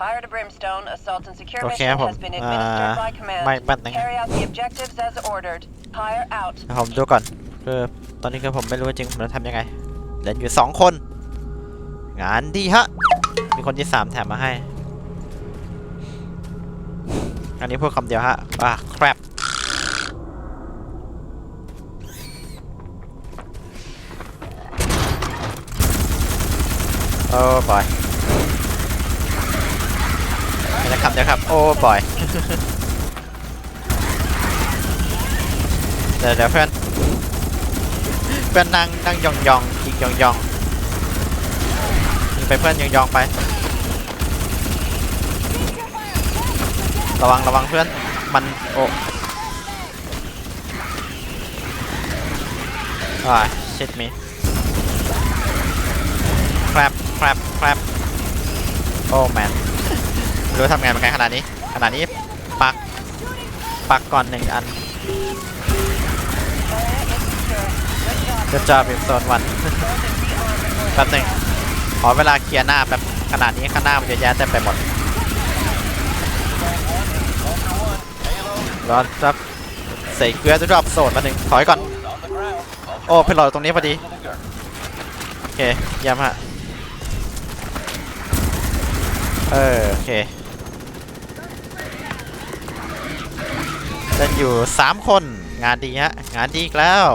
Fire to Brimstone, assault and secure โอเค mission ครับผม has been อ่า administered by command. ไม่แป๊บนึง Carry out the objectives as ordered. Fire out. เดี๋ยวผมดูก่อนคือตอนนี้คือผมไม่รู้จริงผมจะทำยังไงเหลืออยู่สองคน งานดีฮะ มีคนที่สามแถมมาให้ อันนี้พูดคำเดียวฮะอะครับโอ้บอย ไม่ได้คำเดียวครับ โอ้บ่อย เดี๋ยวเดี๋ยวเพื่อนเพื่อนนั่งนั่งยองยองยิงยองยองยิงไปเพื่อนยองยองไป ระวังระวังเพื่อนมันโอ้อ่าชิดมีครับครับครับโอ้แมน รู้ทำไงเหมือนกันขนาดนี้ ขนาดนี้ปักปักก่อนหนึ่งอันจะจอเป็นโซนวันแป๊บหนึ่งขอเวลาเคลียร์หน้าแบบขนาดนี้ข้างหน้ามันเยอะแยะเต็มไปหมดรอจับใส่เกลือจะดรอปโซนมาหนึ่งถอยก่อน โอ้เพื่อนราตรงนี้พอดี โอเคยี่ยมฮะเออโอเค เล่นอยู่ 3 คนงานดีฮะ งานดีอีกแล้ว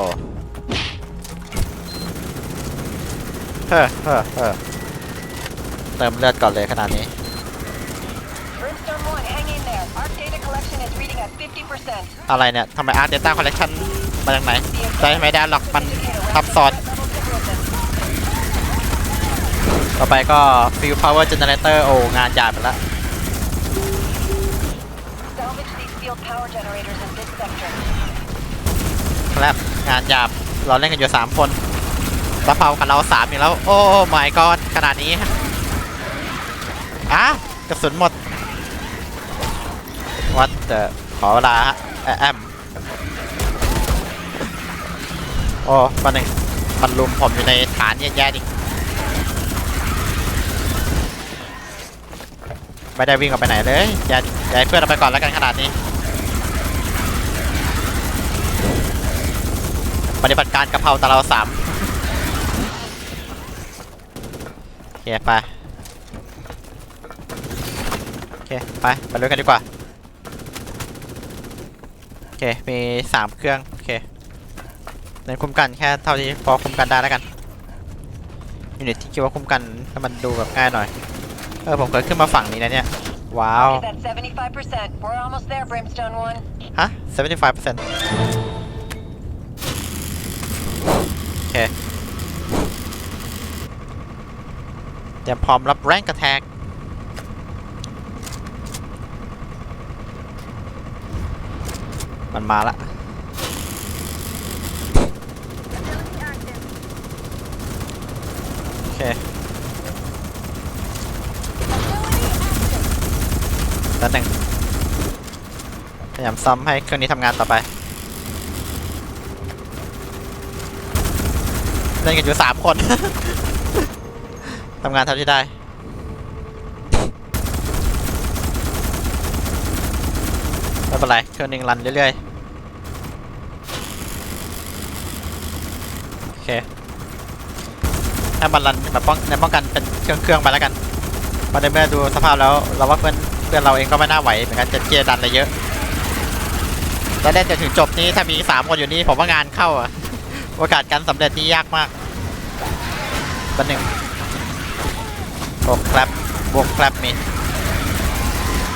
เฮ้อเฮ้อเฮ้อเติมเลือดก่อนเลยขนาดนี้ Brimstone 1, hang in there. Our data collection is reading at 50%. อะไรเนี่ยทำไม Arc Data Collection มาจากไหนใจไม่ได้หรอกมันทับซ้อน Level to listen. ต่อไปก็ Field Power Generator โอ้งานหยาบไปแล้ว Salvage these field power generators in this sector. ครับงานหยาบเราเล่นกันอยู่ 3 คนรับเผากับเรา3อีกแล้ว โอ้ my god ขนาดนี้อ้ากระสุนหมดวัดเดอขอเวลาฮะแอมโอ้ปันหนึ่งมันลุมผมอยู่ในฐานแย่ๆดิไม่ได้วิ่งออกไปไหนเลยอย่าอย่าเพื่อนเราไปก่อนแล้วกันขนาดนี้ ปฏิบัติการกระเพราตะเราสามโอเคไปโอเคไปไปเลยกันดีกว่าโอเคมีสามเครื่องโอเคเน้นคุ้มกันแค่เท่าที่พอคุ้มกันได้แล้วกันยูนิตที่คิดว่าคุ้มกันให้มันดูแบบง่ายหน่อยเออผมเคยขึ้นมาฝั่งนี้นะเนี่ยว้าวฮะ75% โอเคเตรียมพร้อมรับแรงกระแทก มันมาละโอเคแล้วหนึ่งพยายามซ้ำให้เครื่องนี้ทำงานต่อไป เล่นกันอยู่สามคน ทำงานเท่าที่ได้ ไม่เป็นไรเครื่องหนึงรันเรื่อยๆ โอเคให้มันรันแบบป้องในป้องกันเป็นเครื่องเครื่องไปแล้วกันเพราในเมื่อดูสภาพแล้วเราว่าเพื่อนเพื่อนเราเองก็ไม่น่าไหวเหมือนกันจะเจียดันอะไรเยอะแล้วเล่นจนถึงจบนี้ถ้ามีสามคนอยู่นี่ผมว่างานเข้าอะ โอกาสการสำเร็จนี่ยากมากบันหนึ่งโอ้ครับบวกครับมี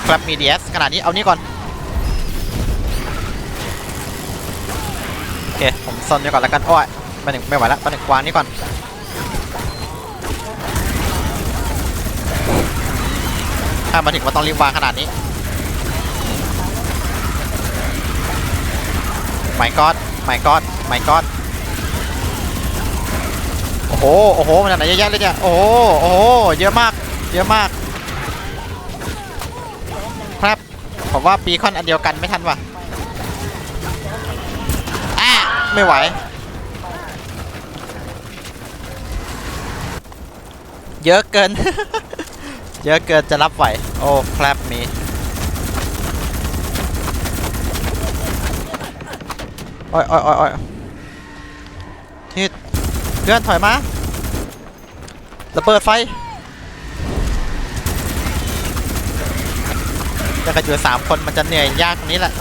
ครับมีดีเอสขนาดนี้เอานี่ก่อน โอเค ผมซ่อนไว้ก่อนแล้วกัน โอ้ยบันหนึ่งไม่ไหวแล้วบันหนึ่งวางนี่ก่อนถ้ามาถึงว่าต้องรีบวางขนาดนี้ my god my god my god โอ้โห โอ้โห มันอะไรเยอะแยะเลยเนี่ย โอ้โห โอ้โห เยอะมาก เยอะมาก ครับผมว่าปีคอนอันเดียวกันไม่ทันว่ะอะไม่ไหว เยอะเกิน เยอะเกินจะรับไหว โอ้แคลบมีโอ้ยโอ้ยโอ้ยโอ้ยทิศ เพื่อนถอยมาระเบิดไฟจะกันอยู่สามคนมันจะเหนื่อยยากตรงนี้แหละ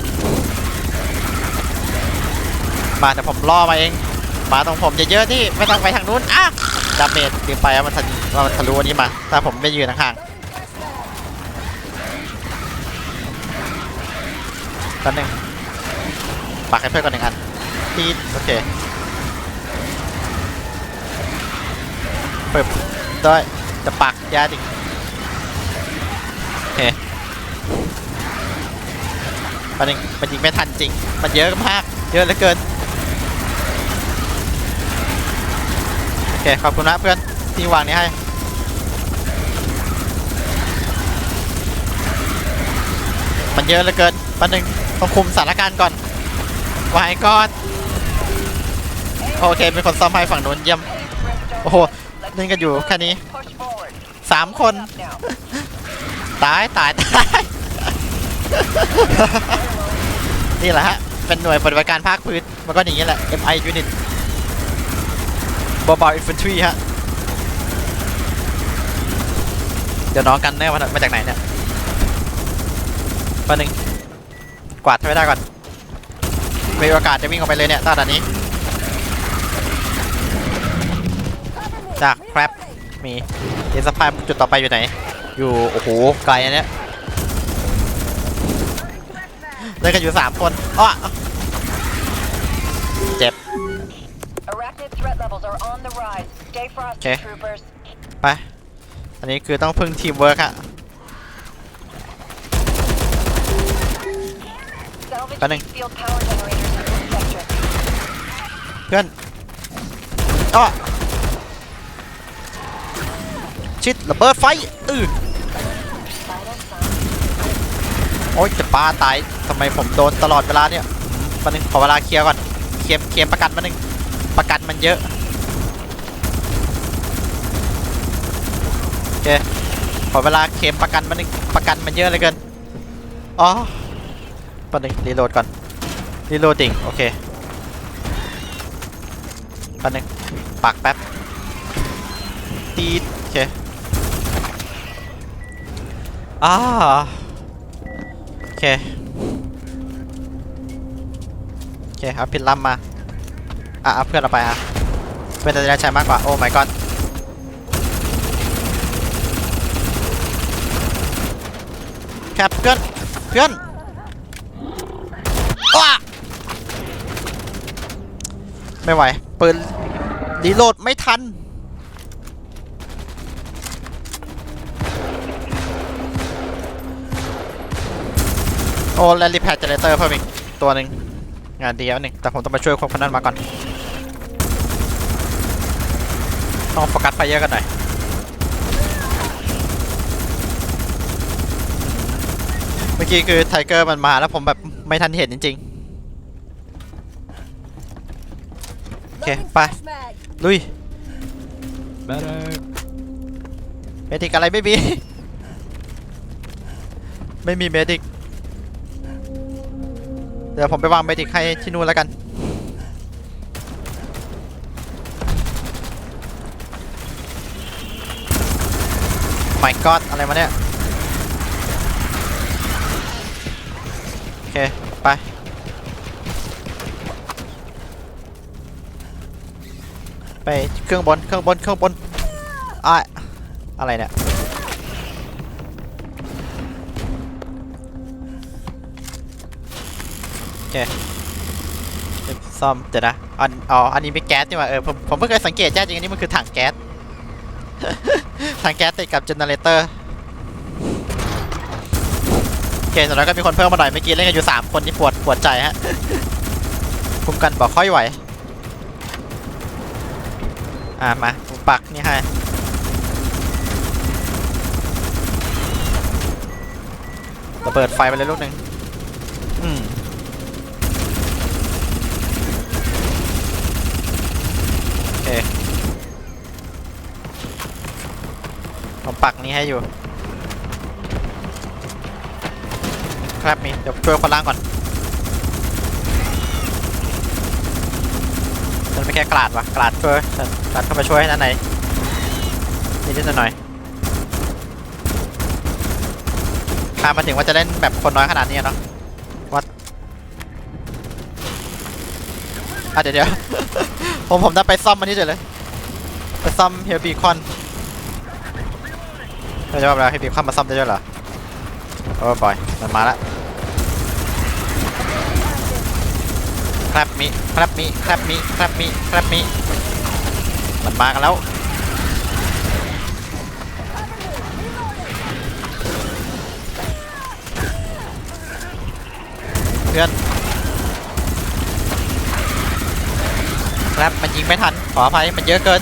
มาเดี๋ยวผมล่อมาเองมาตรงผมเยอะๆที่ไม่ต้องไปทางนู้นอะดาเมจลืมไปว่ามันทะมันทะลุอันนี้มาถ้าผมไม่ยืนห่างๆกันหนึ่งปักให้เพื่อนก่อนหนึ่งอันตีดโอเค ปึ๊บด้วยจะปักยาดิโอเคปันหนึ่งมันยิงไม่ทันจริง มันเยอะมาก เยอะเหลือเกิน โอเค ขอบคุณนะเพื่อน ที่วางนี้ให้ มันเยอะเหลือเกินปันหนึ่งต้องคุมสถานการณ์ก่อนวายก่อน โอเค เป็นคนซ่อมให้ฝั่งนู้นเยี่ยม โอ้โห เล่นกันอยู่แค่นี้ Push forward. สามคน Up now. ตายตายตาย นี่แหละฮะ เป็นหน่วยปฏิบัติการภาคพื้น มันก็อย่างนี้แหละ MI Unit Mobile Infantry ฮะ เดี๋ยวน้องกันเนอร์มามาจากไหนเนี่ยปันหนึ่งกวาดให้ไม่ได้ก่อน มีโอกาสจะวิ่งออกไปเลยเนี่ยตอนนี้ จากแครปมีเอสพายจุดต่อไปอยู่ไหน อยู่ โอ้โห ไกลอันเนี้ยเล่นกันอยู่สามคนอ้อเจ็บ Arachnid threat levels are on the rise. Stay frosty, Okay. troopers. ไป อันนี้คือต้องพึ่งทีมเวิร์กอะ Salvage Running. these field power generators in this sector. เพื่อนอ้อ ชิดระเบิดไฟอือโอ๊ยจะปาตายทำไมผมโดนตลอดเวลาเนี่ยมาหนึ่งขอเวลาเคลียร์ก่อนเคลียร์เคลียร์ประกันมาหนึ่งประกันมันเยอะโอเคขอเวลาเคลมประกันมาหนึ่งประกันมันเยอะเลยเกินอ๋อประหนึ่งรีโหลดก่อนรีโหลดดิ่งโอเคประหนึ่งปักแป๊บตีโอเค อ่าโอเค โอเคเอาพินลัมมา อะเอาเพื่อนเราไปอะเพื่อนจะได้ใช้มากกว่า โอ้ my god แคปเพื่อน เพื่อนว้าไม่ไหว ปืนรีโหลดไม่ทัน โอ้แลนรีแพดเจเนเตอร์เพิ่มอีกตัวหนึ่งงานดีแล้วหนึ่งแต่ผมต้องไปช่วยคนพนันมาก่อนต้องโฟกัสไฟเยอะกันหน่อยเมื่อกี้คือไทเกอร์มันมาแล้วผมแบบไม่ทันเห็นจริงๆโอเคไปลุย Better. เมดิกอะไรไม่มี ไม่มีเมดิก เดี๋ยวผมไปวางเมดิกให้ที่นู่นแล้วกัน my god อะไรมาเนี่ย โอเค ไป ไป เครื่องบน เครื่องบน เครื่องบนอะอะไรเนี่ย เคซ่อมเดี๋ยวนะอันอ๋ออันนี้เป็นแก๊สนี่หว่าเออผมผมเพิ่งเคยสังเกตแจ้จริงอันนี้มันคือถังแก๊สถังแก๊สติดกับเจเนเรเตอร์โอเคแต่แล้วก็มีคนเพิ่มมาหน่อยเมื่อกี้เล่นกันอยู่ 3 คนนี่ปวดปวดใจฮะคุมกันบอกค่อยไหวอ่ามาผมปักนี่ให้ระเบิดไฟไปเลยลูกหนึ่งอืม เคผมปักนี้ให้อยู่ ครับมีเดี๋ยวช่วยคนล่างก่อนฉันไม่แค่กราดวะกราดช่วยฉันกราดเข้าไปช่วยให้ด้านในนิดๆหน่อยๆข้ามาถึงว่าจะเล่นแบบคนน้อยขนาดนี้เนาะวัดอะเดี๋ยวเดี๋ยว ผมผมจะไปซ่อมมันนี่เฉยเลย ไปซ่อมเฮลบีคอนเราจะบอกแล้วเฮลบีคอนมาซ่อมได้ด้วยเหรอโอ้บอยมันมาแล้วครับมีครับมีครับมีครับมีครับมีมันมากันแล้วเพื่อน ครับมันยิงไม่ทันขออภัยมันเยอะเกิน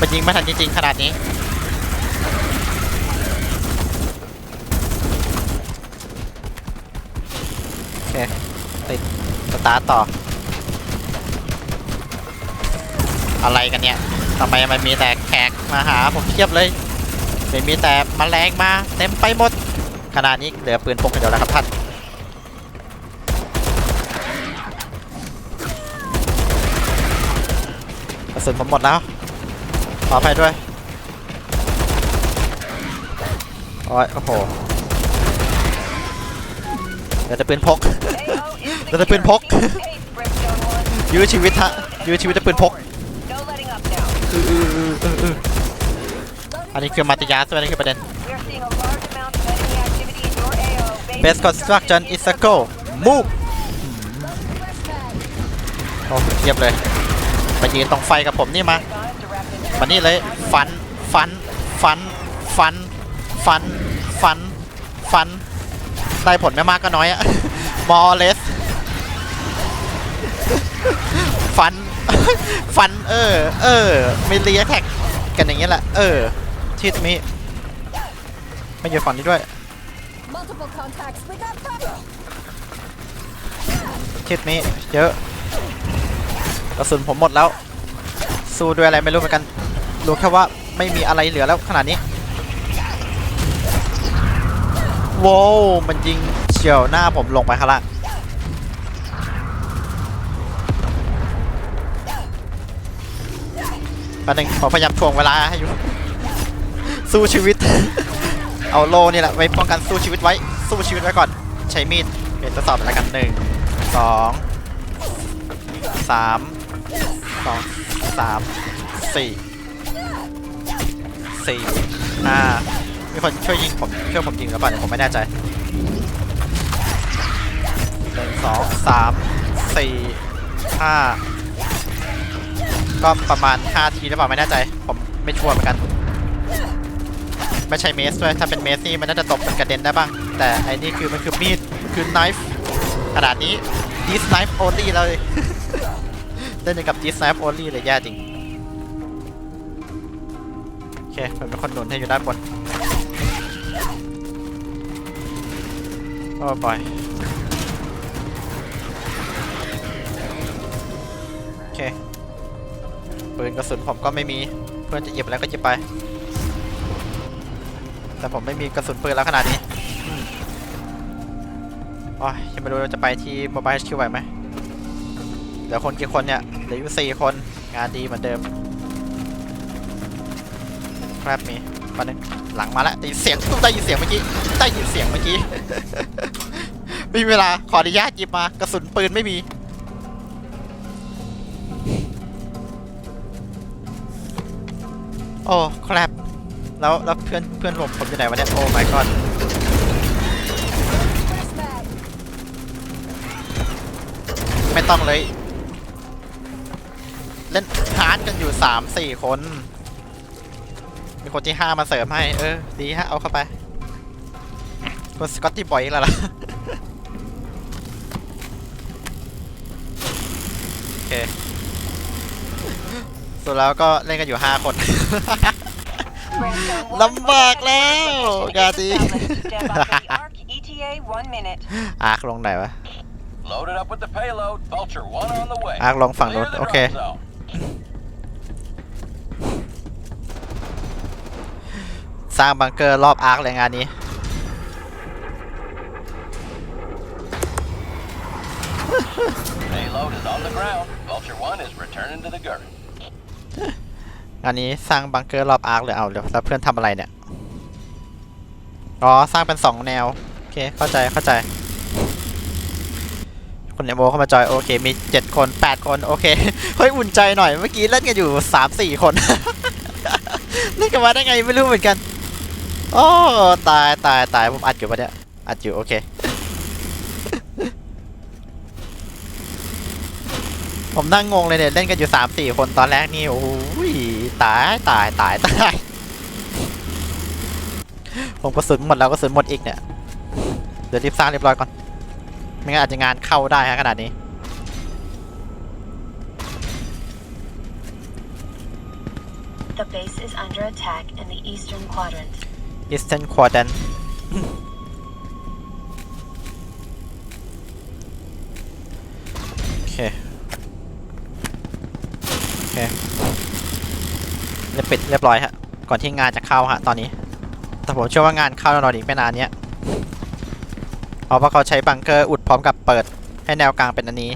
มันยิงไม่ทันจริงๆขนาดนี้โอเคติดสตาร์ต่อ อะไรกันเนี่ยทำไมมันมีแต่แขกมาหาผมเทียบเลยไม่มีแต่มแมลงมาเต็มไปหมดขนาดนี้เหลือปืนพกกันเดียวแล้วครับท่าน กระ สุนผมหมดแล้ว ขออภัยด้วยโอ้ยโอ้โหเดี๋ยวจะปืนพกเดี๋ยวจะปืนพก ยื้อชีวิตฮะ ยื้อชีวิตจะปืนพกอันนี้คือมาติยาสอันนี้คือประเด็น Base construction is a go move โอ้เยียบเลย มายืนตรงไฟกับผมนี่มามานี่เลยฟันฟันฟันฟันฟันฟันฟันได้ผลไม่มากก็น้อยอะ more or less ฟันฟันเออ เออไม่เลียแท็กกันอย่างเงี้ยแหละ เออทิดมีไม่อยู่ฝั่งนี้ด้วย Multiple contacts. We got cover. ทิศนี้เยอะ กระสุนผมหมดแล้ว สู้ด้วยอะไรไม่รู้เหมือนกัน รู้แค่ว่าไม่มีอะไรเหลือแล้วขนาดนี้โว้วมันยิงเฉียวหน้าผมลงไปข้างล่างแป๊บนึงผมพยายามถ่วงเวลาให้อยู่ สู้ชีวิต เอาโลนี่แหละไว้ป้องกันสู้ชีวิตไว้ สู้ชีวิตไว้ก่อน ใช้มีดเป็นทดสอบอะไรกันหนึ่งสองสาม สองสามสี่สี่ห้ามีคนช่วยยิงผมช่วยผมยิงหรือเปล่าเนี่ยผมไม่แน่ใจหนึ่งสองสามสี่ห้าก็ประมาณห้าทีหรือเปล่าไม่แน่ใจ ผมไม่ชัวร์เหมือนกัน ไม่ใช่เมสด้วยถ้าเป็นเมสนี่มันน่าจะตบเป็นกระเด็นได้บ้าง แต่ไอ้นี่คือมันคือมีดคือ knife ขนาดนี้ this knife only เลย เล่นกับ this knife only เลยแย่จริง โอเคมันเป็นคนหนุนให้อยู่ด้านบน โอ้บอยโอเค ปืนกระสุนผมก็ไม่มี เพื่อนจะหยิบแล้วก็หยิบไป แต่ผมไม่มีกระสุนปืนแล้วขนาดนี้อืมโอ้ยยังไม่รู้เราจะไปที่ Mobile HQ ไหวไหม เหลือคนกี่คนเนี่ยเหลืออยู่สี่คนงานดีเหมือนเดิมครับมีมาหนึ่งหลังมาแล้วได้ยินเสียงได้ยินเสียงเมื่อกี้ได้ยินเสียงเมื่อกี้ มีเวลาขออนุญาตหยิบมากระสุนปืนไม่มีโอ้ครับแล้วแล้วเพื่อนเพื่อนผมผมอยู่ไหนวะเนี่ยโอ้ my god First bag. ไม่ต้องเลย กันอยู่สามสี่คน มีคนที่ห้ามาเสริมให้ เออ ดีฮะ เอาเข้าไปคนสกอตตี้บอยแล้วล่ะ โอเค สุดแล้วก็เล่นกันอยู่ห้าคน Brimstone 1ลำบากแล้วกาดี Stand by for the ARC ETA one minute. อาร์คลงไหนวะ Loaded up with the payload. Vulture one on the way. อาร์คลงฝั่งนู้น Clear the โอเค drop zone. สร้างบังเกอร์รอบอาร์คเลยงานนี้งานนี้สร้างบังเกอร์รอบอาร์คเลยเอาเดี๋ยวแล้วเพื่อนทำอะไรเนี่ย อ๋อ สร้างเป็นสองแนว โอเค เข้าใจเข้าใจคนเอโมเข้ามาจอย โอเค มีเจ็ดคนแปดคน โอเค เฮ้ย อุ่นใจหน่อยเมื่อกี้เล่นกันอยู่สามสี่คน เล่นกันมาได้ไงไม่รู้เหมือนกัน โอ้ตายตายตายผมอัดอยู่ปะเนี่ยอัดอยู่โอเคผมนั่งงงเลยเนี่ยเล่นกันอยู่สามสี่คนตอนแรกนี่โอ้ยตายตายตายตายผมกระสุนหมดแล้วกระสุนหมดอีกเนี่ยเดี๋ยวรีบสร้างเรียบร้อยก่อนไม่งั้นอาจจะงานเข้าได้ฮะขนาดนี้ The base is under attack in the eastern quadrant. Eastern Quadrant โอเค โอเคเรียบปิดเรียบร้อยฮะ ก่อนที่งานจะเข้าฮะตอนนี้ แต่ผมเชื่อว่างานเข้าแน่นอนอีกไม่นานเนี้ยเพราะว่าเขาใช้บังเกอร์อุดพร้อมกับเปิดให้แนวกลางเป็นอันนี้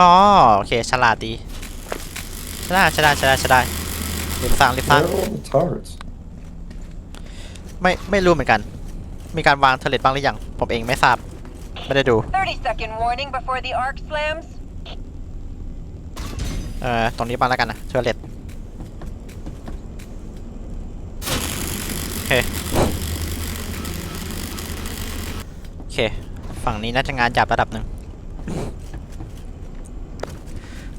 อ๋อโอเค ฉลาดดีฉลาดฉลาดฉลาดฉลาดรีบสร้างรีบสร้าง Where are all the turrets? ไม่ไม่รู้เหมือนกัน มีการวางเทเลตบ้างหรือยัง ผมเองไม่ทราบ ไม่ได้ดู 30 second warning before the arc slams. เอ่อ ตรงนี้บ้างแล้วกันนะเทเลตโอเค โอเค ฝั่งนี้น่าจะงานจับระดับหนึ่ง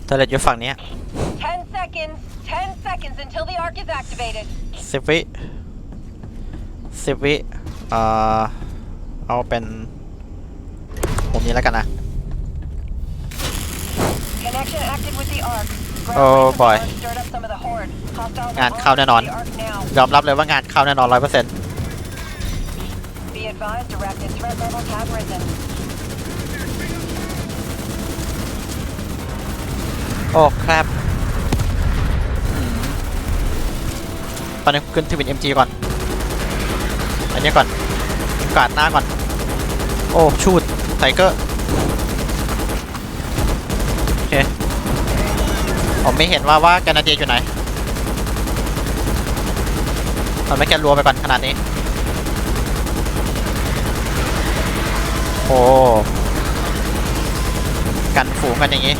เทเลตอยู่ฝั่งเนี้ย10 seconds. 10 seconds until the arc is activated. สิบวิ สิบวิเอ่อเอาเป็นมุมนี้แล้วกันนะ Connection active with the arc. Oh, Ground boy. recon stirred up some of the horde. Hostiles งาน are เข้า on แน่นอน the arc now. ยอมรับเลยว่างานเข้าแน่นอนร้อยเปอร์เซ็นต์ Be advised, directed threat levels have risen. โอ้ครับอืมตอนนี้ขึ้นทวิน MG ก่อน อันนี้ก่อนกาดหน้าก่อน โอ้ชูดไทเกอร์โอเคผมไม่เห็นว่าว่าแกนาเดียอยู่ไหนเราไม่แค่รัวไปก่อนขนาดนี้ โอ้กันฝูงกันอย่างนี้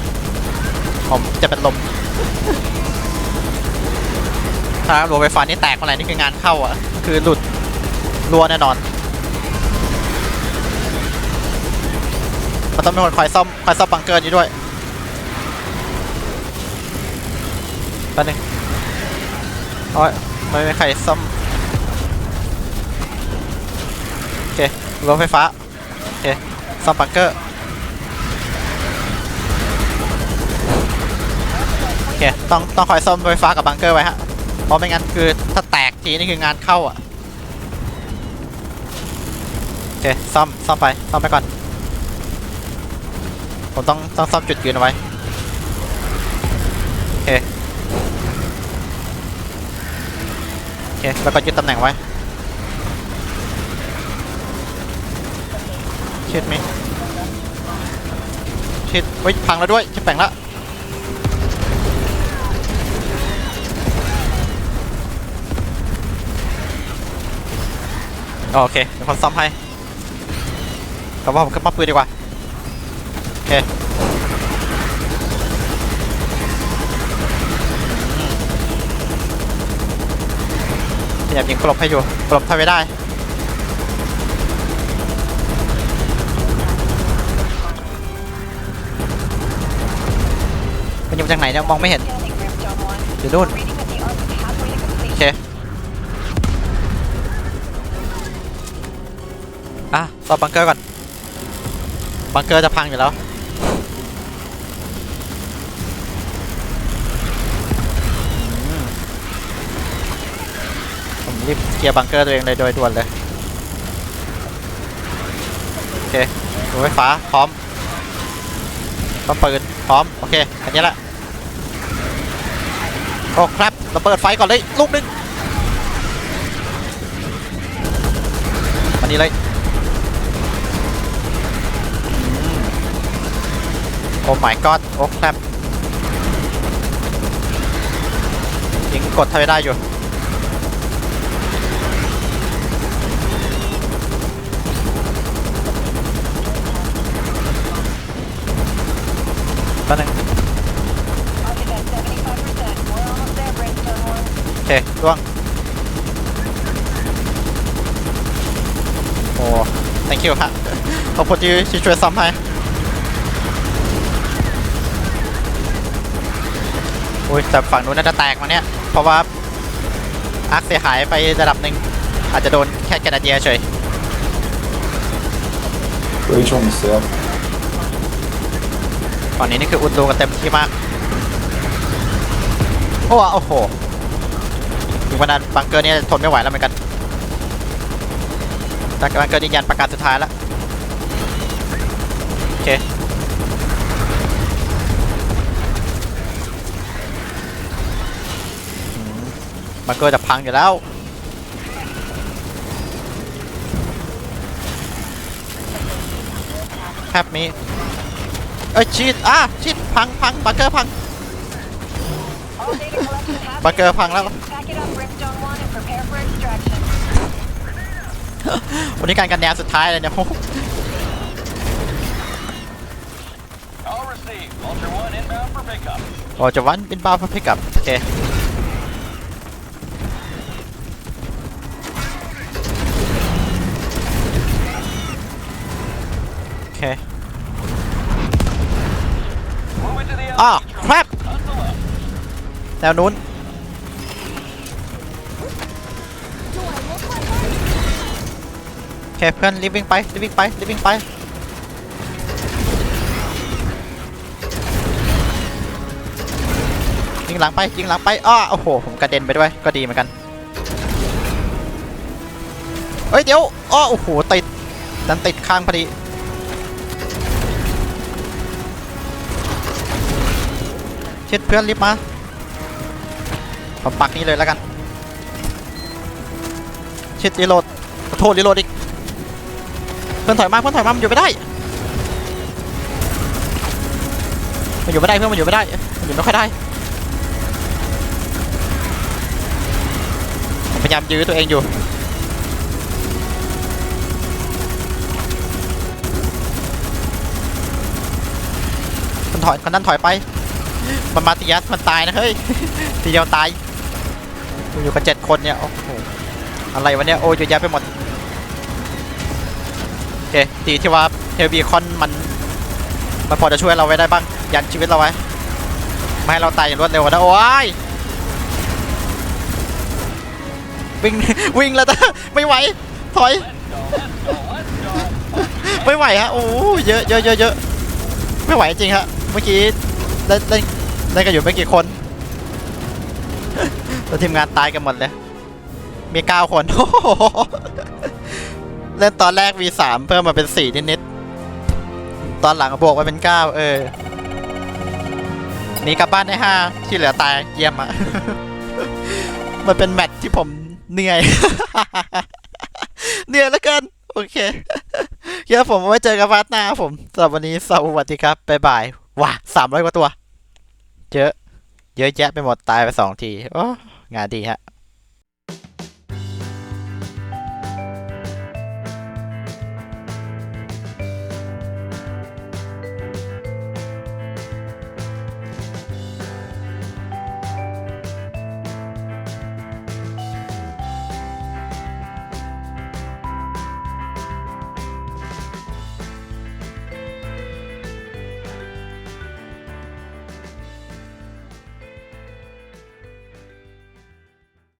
ผมจะเป็นลมถ้ารัวไฟฟ้านี่แตกเมื่อไหร่นี่คืองานเข้าอะ คือหลุด รัวแน่นอนมันต้องมีคนคอยซ่อมคอยซ่อมบังเกอร์นี้ด้วยแป๊บนึงโอ้ยไม่มีใครซ่อมโอเครัวไฟฟ้าโอเคซ่อมบังเกอร์โอเคต้องต้องคอยซ่อมไฟฟ้ากับบังเกอร์ไว้ฮะเพราะไม่งั้นคือถ้าแตกทีนี่คืองานเข้าอะ เคซ่อมซ่อมไปซ่อมไปก่อน ผมต้องต้องซ่อมจุดยืนเอาไว้โอเคโอเคแล้วก็ยึดตำแหน่งไว้ชิดมิชิดเฮ้ยพังแล้วด้วยชิดแปลงล้วโอเคเดี๋ยวผมซ่อมให้ แต่ว่าผมขึ้นมาปืนดีกว่า โอเค พยายามยิงกลบให้อยู่กลบทำไม่ได้ มันอยู่มาจากไหนเนี่ยมองไม่เห็น อยู่นู่น โอเค อะซ่อมบังเกอร์ก่อน บังเกอร์จะพังอยู่แล้วผมรีบเคลียร์บังเกอร์ตัวเองเลยโดยด่วนเลย โอเคดูไฟฟ้าพร้อมก็ปืนพร้อม โอเค อันนี้แหละ โอ้ครับเราเปิดไฟก่อนเลย ลูกหนึงมานี่เลย อืมโอโอ้ my god โอ้แคบยิงกดเท่ได้อยู่แป๊บนึงโอเคร่วงโอ้ thank you ฮะขอบคุณที่ที่ช่วยซ้ำให้ อุ้ยแต่ฝั่งนู้นน่าจะแตกมาเนี่ย เพราะว่าอาร์คเสียหายไประดับหนึ่งอาจจะโดนแค่แคนาเดียเฉย Breach on the south. ฝั่งนี้นี่คืออุดรูกันเต็มที่มาก โอ้โอ้โหถึงวันนั้นบังเกอร์เนี่ยทนไม่ไหวแล้วเหมือนกันแต่บังเกอร์นี่ยันประกาศสุดท้ายแล้ว โอเค บังเกอร์จะพังอยู่แล้วแคบมีเอ้ยชีดอะชีดพังพังบังเกอร์พัง All data collection happening. บังเกอร์พังแล้ว Pack it up, Brimstone 1, and prepare for extraction. วันนี้การกันแนวสุดท้ายเลยเนี่ย All received. Vulture 1 inbound for pickup. โอ้จะวันบินบ้าเพื่อพิกับโอเค แนวนู้นโอเคเพื่อนรีบวิ่งไปรีบวิ่งไปรีบวิ่งไปยิงหลังไปยิงหลังไปอ้อโอ้โหผมกระเด็นไปด้วยก็ดีเหมือนกันเฮ้ยเดี๋ยวอ้อโอ้โหติดดันติดข้างพอดีเช็ดเพื่อนรีบมา ผมปักนี้เลยแล้วกันช็ดรีโหลดขอโทษรีโหลดอีก เพื่อนถอยมาเพื่อนถอยมามันอยู่ไม่ได้ มันอยู่ไม่ได้เพื่อนมันอยู่ไม่ได้ มันอยู่ไม่ค่อยได้ ผมพยายามยื้อตัวเองอยู่คนถอยคนนั้นถอยไป มันมาตียัดมันตายนะเฮ้ยทีเดียวตาย อยู่กันเจ็ดคนเนี่ย โอ้โห อะไรวะเนี่ย โอ้ยเยอะแยะไปหมด โอเค ดีที่ว่าเฮลบีคอนมัน มันพอจะช่วยเราไว้ได้บ้าง ยันชีวิตเราไว้ ไม่ให้เราตายอย่างรวดเร็วนะโอ้ย วิ่ง วิ่งแล้วนะไม่ไหว ถอย ไม่ไหวฮะ โอ้เยอะเยอะเยอะเยอะไม่ไหวจริงฮะ เมื่อกี้เล่นเล่นเล่นกันอยู่ไม่กี่คน แล้วทีมงานตายกันหมดเลย มีเก้าคนโอ้โหเล่นตอนแรก V3 เพิ่มมาเป็น4นิดๆ ตอนหลังบวกมาเป็น9เออหนีกลับบ้านได้5ที่เหลือตายเยี่ยมอะมันเป็นแมตช์ที่ผมเหนื่อย เหนื่อยเหลือเกินโอเคเดี๋ยวผมไว้เจอกันพาร์ทหน้าผมสำหรับวันนี้สวัสดีครับ บ๊ายบาย ว้าสามร้อยกว่าตัว เยอะ เยอะแยะไปหมดตายไปสองทีโอ้ งานดีฮะ